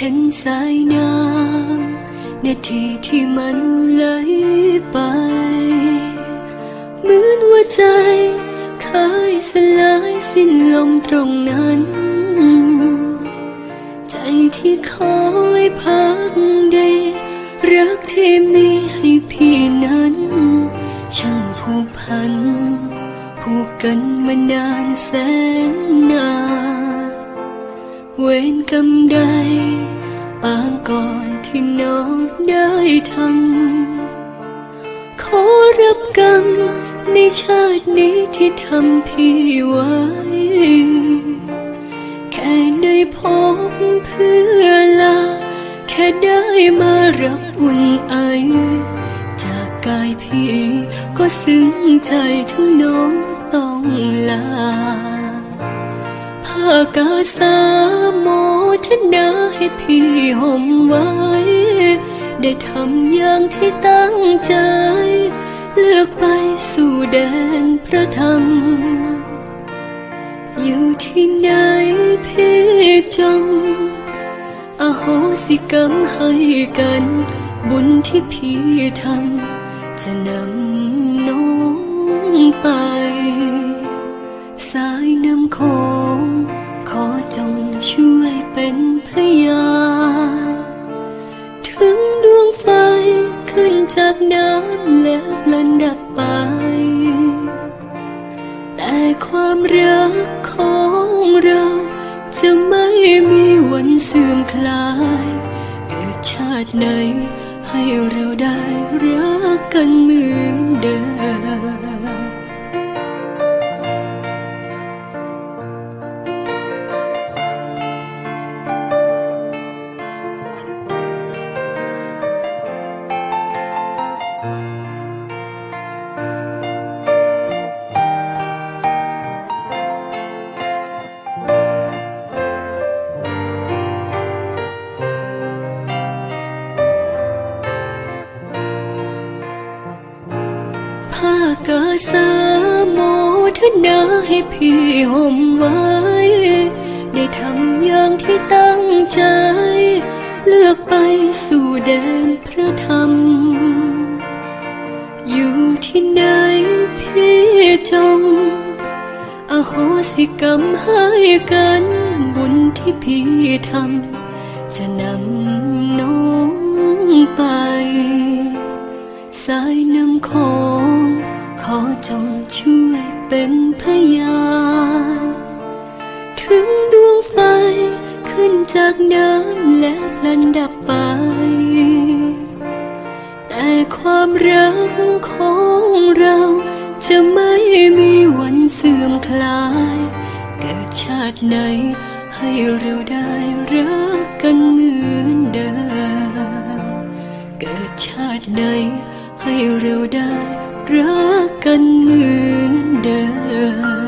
ห็นสายน้ำนาทีที่มันไหลไป เหมือนหัวใจเคยสลายสิ้นลมตรงนั้น ใจที่คอยพักเดรักที่มีให้พี่นั้น ช่างผูกพันผูกกันมานานแสนนาน เวรกรรมใดปางก่อนที่น้องได้ทำขอรับกรรมในชาตินี้ที่ทำพี่ไว้ แค่ได้พบเพื่อลา แค่ได้มารับอุ่นไอ จากกายพี่ก็ซึ้งใจถึงน้องต้องลาากาสาโมทนาให้พี่ห่มไว้ ได้ทำอย่างที่ตั้งใจ เลือกไปสู่แดนพระธรรม อยู่ที่ไหนพี่จงอโหสิกรรมให้กัน บุญที่พี่ทำจะนำน้องไป ช่วยเป็นพยานถึงดวงไฟขึ้นจากน้ำแล้วลันดับไป แต่ความรักของเราจะไม่มีวันเสื่อมคลาย เกิดชาติไหนให้เราได้รักกันเหมือน กาสาโมทนาให้พี่ห่มไว้ ได้ทำอย่างที่ตั้งใจ เลือกไปสู่แดนพระธรรม อยู่ที่ไหนพี่จง อโหสิกรรมให้กัน บุญที่พี่ทำจะน เป็นพยาน ถึงดวงไฟขึ้นจากน้ำและพลันดับไป แต่ความรักของเราจะไม่มีวันเสื่อมคลาย เกิดชาติไหนให้เราได้รักกันเหมือนเดิม เกิดชาติไหนให้เราได้รักกันเหมือน เดิม